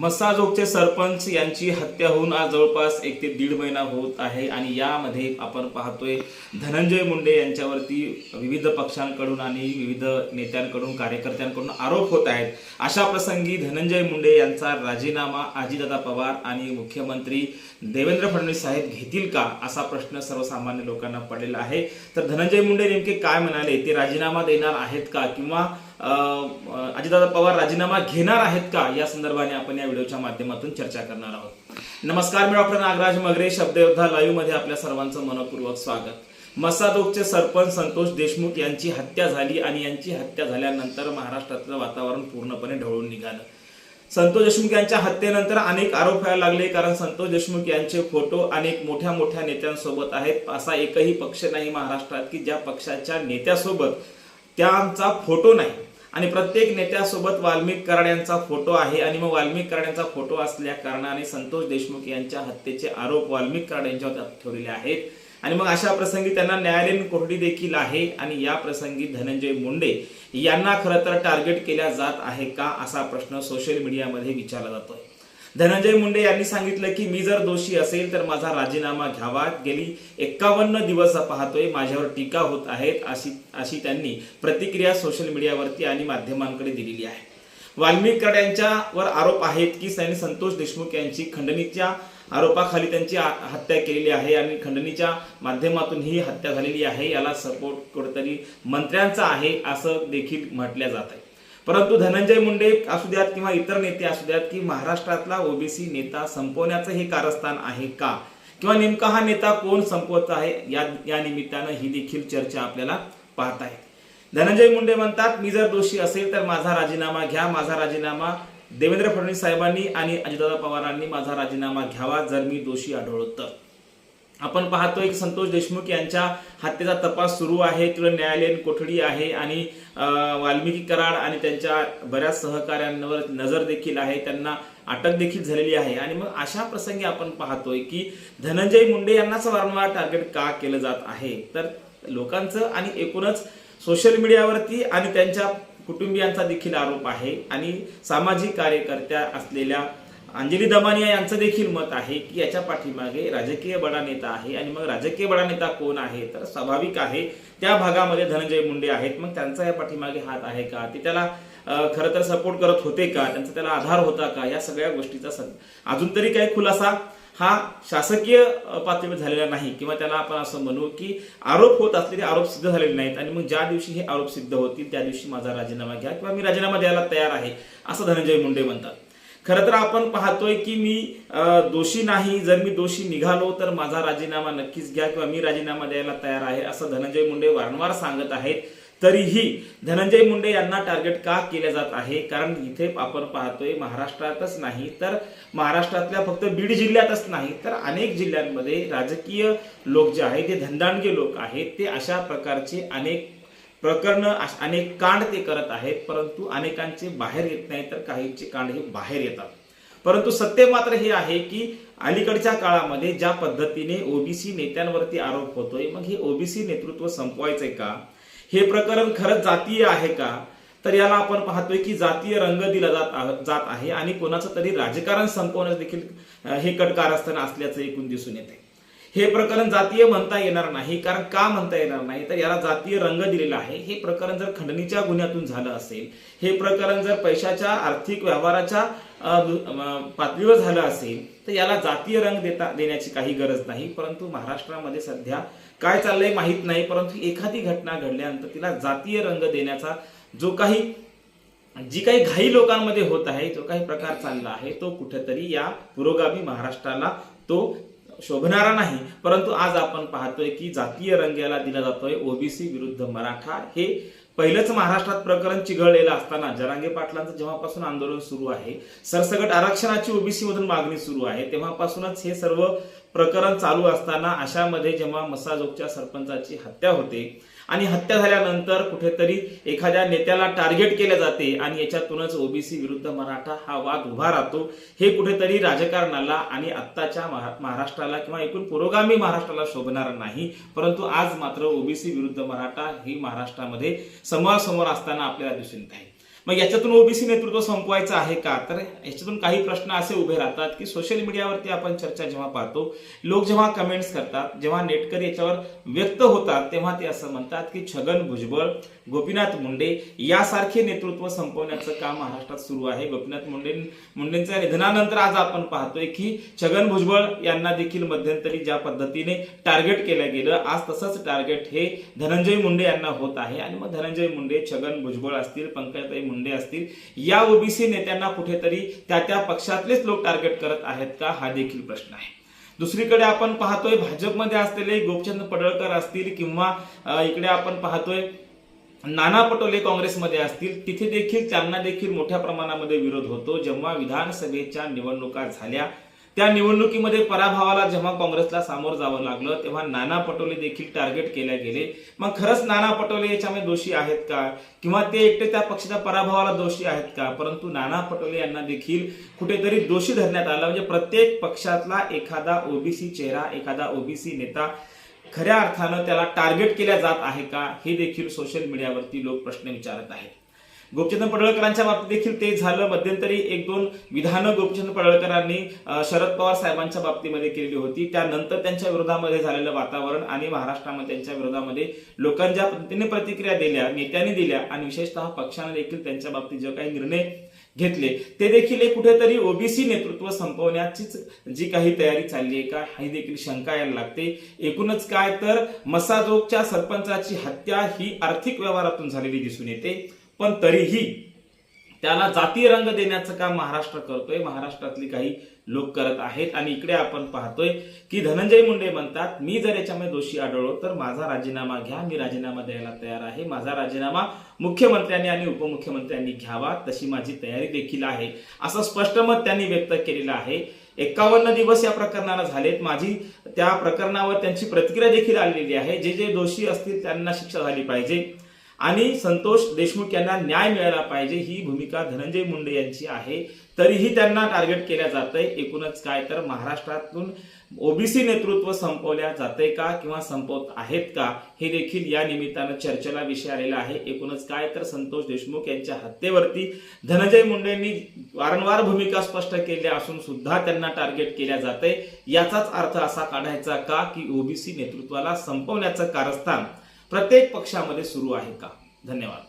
मस्साजोगचे सरपंच यांची हत्या होऊन आज जवळपास एक ते दीड महिना होत आहे आणि यामध्ये आपण पाहतोय धनंजय मुंडे यांच्यावरती विविध पक्षांकडून आणि विविध नेत्यांकडून कार्यकर्त्यांकडून आरोप होत आहेत. अशा प्रसंगी धनंजय मुंडे यांचा राजीनामा अजितदादा पवार आणि मुख्यमंत्री देवेंद्र फडणवीस साहेब घेतील का असा प्रश्न सर्वसामान्य लोकांना पडलेला आहे. तर धनंजय मुंडे नेमके काय म्हणाले? ते राजीनामा देणार आहेत का? किंवा अजितदादा पवार राजीनामा घेणार आहेत का? या संदर्भाने आपण या व्हिडिओच्या माध्यमातून चर्चा करणार आहोत. नमस्कार मी डॉक्टर नागराज मगरे शब्दयोद्धा लाईव्हमध्ये आपल्या सर्वांचं मनपूर्वक स्वागत. मसादोगचे सरपंच संतोष देशमुख यांची हत्या झाली आणि यांची हत्या झाल्यानंतर महाराष्ट्रातलं वातावरण पूर्णपणे ढवळून निघालं. संतोष देशमुख यांच्या हत्येनंतर अनेक आरोप व्हायला लागले कारण संतोष देशमुख यांचे फोटो अनेक मोठ्या मोठ्या नेत्यांसोबत आहेत. असा एकही पक्ष नाही महाराष्ट्रात की ज्या पक्षाच्या नेत्यासोबत त्यांचा फोटो नाही. आणि प्रत्येक नेत्यासोबत वाल्मिक कराड यांचा फोटो आहे आणि मग वाल्मिक कराड यांचा फोटो असल्या कारणाने संतोष देशमुख यांच्या हत्येचे आरोप वाल्मिक कराड यांच्यावर ठेवलेले आहेत. आणि मग अशा प्रसंगी त्यांना न्यायालयीन कोठडी देखील आहे आणि या प्रसंगी धनंजय मुंडे यांना खरं तर टार्गेट केल्या जात आहे का असा प्रश्न सोशल मीडियामध्ये विचारला जातोय. धनंजय मुंडे यांनी सांगितलं की मी जर दोषी असेल तर माझा राजीनामा घ्यावा. गेली एक्कावन्न दिवस पाहतोय माझ्यावर टीका होत आहेत अशी अशी त्यांनी प्रतिक्रिया सोशल मीडियावरती आणि माध्यमांकडे दिलेली आहे. वाल्मिक यांच्यावर आरोप आहेत की त्यांनी संतोष देशमुख यांची खंडणीच्या आरोपाखाली त्यांची हत्या केलेली आहे आणि खंडणीच्या माध्यमातून ही हत्या झालेली आहे. याला सपोर्ट कुठेतरी मंत्र्यांचा आहे असं देखील म्हटल्या जात आहे परंतु धनंजय मुंडे असू द्यात किंवा इतर नेते असू द्यात की महाराष्ट्रातला ओबीसी नेता संपवण्याचं हे कारस्थान आहे का? किंवा नेमका हा नेता कोण संपवत आहे? या या निमित्तानं ही देखील चर्चा आपल्याला पाहत आहे धनंजय मुंडे म्हणतात मी जर दोषी असेल तर माझा राजीनामा घ्या. माझा राजीनामा देवेंद्र फडणवीस साहेबांनी आणि अजितदादा पवारांनी माझा राजीनामा घ्यावा जर मी दोषी आढळलो तर. आपण पाहतोय की संतोष देशमुख यांच्या हत्येचा तपास सुरू आहे तिकडे न्यायालयीन कोठडी आहे आणि वाल्मिकी कराड आणि त्यांच्या बऱ्याच सहकाऱ्यांवर नजर देखील आहे. त्यांना अटक देखील झालेली आहे. आणि मग अशा प्रसंगी आपण पाहतोय की धनंजय मुंडे यांनाच वारंवार टार्गेट का केलं जात आहे? तर लोकांचं आणि एकूणच सोशल मीडियावरती आणि त्यांच्या कुटुंबियांचा देखील आरोप आहे. आणि सामाजिक कार्यकर्त्या असलेल्या अंजली दमानिया यांचं देखील मत आहे की याच्या पाठीमागे राजकीय बडा नेता आहे आणि मग राजकीय बडा नेता कोण आहे? तर स्वाभाविक आहे. त्या भागामध्ये धनंजय मुंडे आहेत. मग त्यांचा या पाठीमागे हात आहे का? ते त्याला खरं तर सपोर्ट करत होते का? त्यांचा त्याला आधार होता का? या सगळ्या गोष्टीचा सद- अजून तरी काही खुलासा हा शासकीय पातळीवर झालेला नाही. किंवा त्याला आपण असं म्हणू की आरोप होत असलेले आरोप सिद्ध झालेले नाहीत. आणि मग ज्या दिवशी हे आरोप सिद्ध होतील त्या दिवशी माझा राजीनामा घ्या किंवा मी राजीनामा द्यायला तयार आहे असं धनंजय मुंडे म्हणतात. खरं तर आपण पाहतोय की मी दोषी नाही. जर मी दोषी निघालो तर माझा राजीनामा नक्कीच घ्या किंवा मी राजीनामा द्यायला तयार आहे असं धनंजय मुंडे वारंवार सांगत आहेत. तरीही धनंजय मुंडे यांना टार्गेट का केले जात आहे? कारण इथे आपण पाहतोय महाराष्ट्रातच नाही तर महाराष्ट्रातल्या फक्त बीड जिल्ह्यातच नाही तर अनेक जिल्ह्यांमध्ये राजकीय लोक जे आहेत ते धंदाणगे लोक आहेत ते अशा प्रकारचे अनेक प्रकरण अनेक कांड ते करत आहेत परंतु अनेकांचे बाहेर येत नाही तर काहींचे कांड हे बाहेर येतात. परंतु सत्य मात्र हे आहे की अलीकडच्या काळामध्ये ज्या पद्धतीने ओबीसी नेत्यांवरती आरोप होतोय मग हे ओबीसी नेतृत्व संपवायचंय का? हे प्रकरण खरंच जातीय आहे का? तर याला आपण पाहतोय की जातीय रंग दिला जात जात आहे आणि कोणाचं तरी राजकारण संपवण्यास देखील हे कटकारस्थान असल्याचं एकूण दिसून येते हे प्रकरण जातीय म्हणता येणार नाही कारण का म्हणता येणार नाही? तर याला जातीय रंग दिलेला आहे. हे प्रकरण जर खंडणीच्या गुन्ह्यातून झालं असेल हे प्रकरण जर पैशाच्या आर्थिक व्यवहाराच्या पातळीवर झालं असेल तर याला जातीय रंग देता देण्याची काही गरज नाही. परंतु महाराष्ट्रामध्ये सध्या काय चाललंय माहीत नाही परंतु एखादी घटना घडल्यानंतर तिला जातीय रंग देण्याचा जो काही जी काही घाई लोकांमध्ये होत आहे जो काही प्रकार चालला आहे तो कुठेतरी या पुरोगामी महाराष्ट्राला तो शोभणारा नाही परंतु आज आपण पाहतोय की जातीय रंग याला दिला जातोय ओबीसी विरुद्ध मराठा. हे पहिलंच महाराष्ट्रात प्रकरण चिघळलेलं असताना जरांगे पाटलांचं जेव्हापासून आंदोलन सुरू आहे सरसगट आरक्षणाची ओबीसी मधून मागणी सुरू आहे तेव्हापासूनच हे सर्व प्रकरण चालू असताना अशामध्ये जेव्हा मसाजोगच्या सरपंचाची हत्या होते आणि हत्या झाल्यानंतर कुठेतरी एखाद्या नेत्याला टार्गेट केले जाते आणि याच्यातूनच ओबीसी विरुद्ध मराठा हा वाद उभा राहतो हे कुठेतरी राजकारणाला आणि आत्ताच्या महाराष्ट्राला किंवा एकूण पुरोगामी महाराष्ट्राला शोभणार नाही. परंतु आज मात्र ओबीसी विरुद्ध मराठा ही महाराष्ट्रामध्ये समोरासमोर असताना आपल्याला दिसून येत आहे. मग याच्यातून ओबीसी नेतृत्व संपवायचं आहे का? तर याच्यातून काही प्रश्न असे उभे राहतात की सोशल मीडियावरती आपण चर्चा जेव्हा पाहतो लोक जेव्हा कमेंट्स करतात जेव्हा नेटकरी याच्यावर व्यक्त होतात तेव्हा ते असं म्हणतात की छगन भुजबळ गोपीनाथ मुंडे यासारखे नेतृत्व संपवण्याचं काम महाराष्ट्रात सुरू आहे. गोपीनाथ मुंडे मुंडेंच्या निधनानंतर आज आपण पाहतोय की छगन भुजबळ यांना देखील मध्यंतरी ज्या पद्धतीने टार्गेट केलं गेलं आज तसंच टार्गेट हे धनंजय मुंडे यांना होत आहे. आणि मग धनंजय मुंडे छगन भुजबळ असतील पंकजाताई मुंडे असतील. या ओबीसी नेत्यांना कुठेतरी त्या त्या पक्षातलेच लोक टार्गेट करत आहेत का? हा देखील प्रश्न आहे. दुसरीकडे आपण पाहतोय भाजपमध्ये असलेले गोपचंद पडळकर असतील किंवा इकडे आपण पाहतोय नाना पटोले काँग्रेसमध्ये असतील तिथे देखील त्यांना देखील मोठ्या प्रमाणामध्ये विरोध होतो. जेव्हा विधानसभेच्या निवडणुका झाल्या त्या निवडणुकीमध्ये पराभवाला जेव्हा काँग्रेसला सामोरं जावं लागलं तेव्हा नाना पटोले देखील टार्गेट केल्या गेले. मग खरंच नाना पटोले याच्यामध्ये दोषी आहेत का? किंवा ते एकटे त्या पक्षाच्या पराभवाला दोषी आहेत का? परंतु नाना पटोले यांना देखील कुठेतरी दोषी धरण्यात आलं. म्हणजे प्रत्येक पक्षातला एखादा ओबीसी चेहरा एखादा ओबीसी नेता खऱ्या अर्थानं त्याला टार्गेट केल्या जात आहे का? हे देखील सोशल मीडियावरती लोक प्रश्न विचारत आहेत. गोपचंद पडळकरांच्या बाबतीत देखील ते झालं. मध्यंतरी एक दोन विधानं गोपचंद पडळकरांनी शरद पवार साहेबांच्या बाबतीमध्ये केलेली होती. त्यानंतर त्यांच्या विरोधामध्ये झालेलं वातावरण आणि महाराष्ट्रामध्ये त्यांच्या विरोधामध्ये लोकांनी ज्या पद्धतीने प्रतिक्रिया दिल्या नेत्यांनी दिल्या आणि विशेषतः पक्षाने देखील त्यांच्या बाबतीत जे काही निर्णय घेतले ते देखील एक कुठेतरी ओबीसी नेतृत्व संपवण्याचीच जी काही तयारी चालली आहे का ही देखील शंका यायला लागते. एकूणच काय तर मसाजोगच्या सरपंचाची हत्या ही आर्थिक व्यवहारातून झालेली दिसून येते. पण तरीही त्याला जातीय रंग देण्याचं काम महाराष्ट्र करतोय. महाराष्ट्रातली काही लोक करत आहेत. आणि इकडे आपण पाहतोय की धनंजय मुंडे म्हणतात मी जर याच्यामध्ये दोषी आढळलो तर माझा राजीनामा घ्या. मी राजीनामा द्यायला तयार आहे. माझा राजीनामा मुख्यमंत्र्यांनी आणि उपमुख्यमंत्र्यांनी घ्यावा. तशी माझी तयारी देखील आहे. असं स्पष्ट मत त्यांनी व्यक्त केलेलं आहे. एकावन्न दिवस या प्रकरणाला झालेत. माझी त्या प्रकरणावर त्यांची प्रतिक्रिया देखील आलेली आहे. जे जे दोषी असतील त्यांना शिक्षा झाली पाहिजे. आणि संतोष देशमुख यांना न्याय मिळाला पाहिजे ही भूमिका धनंजय मुंडे यांची आहे. तरीही त्यांना टार्गेट केल्या जात आहे एकूणच काय तर महाराष्ट्रातून ओबीसी नेतृत्व संपवल्या जाते का किंवा संपवत आहेत का हे देखील या निमित्तानं चर्चेला विषय आलेला आहे. एकूणच काय तर संतोष देशमुख यांच्या हत्येवरती धनंजय मुंडेंनी वारंवार भूमिका स्पष्ट केल्या असून सुद्धा त्यांना टार्गेट केल्या जाते याचाच अर्थ असा काढायचा का की ओबीसी नेतृत्वाला संपवण्याचं कारस्थान प्रत्येक पक्षामध्ये सुरू आहे का? धन्यवाद.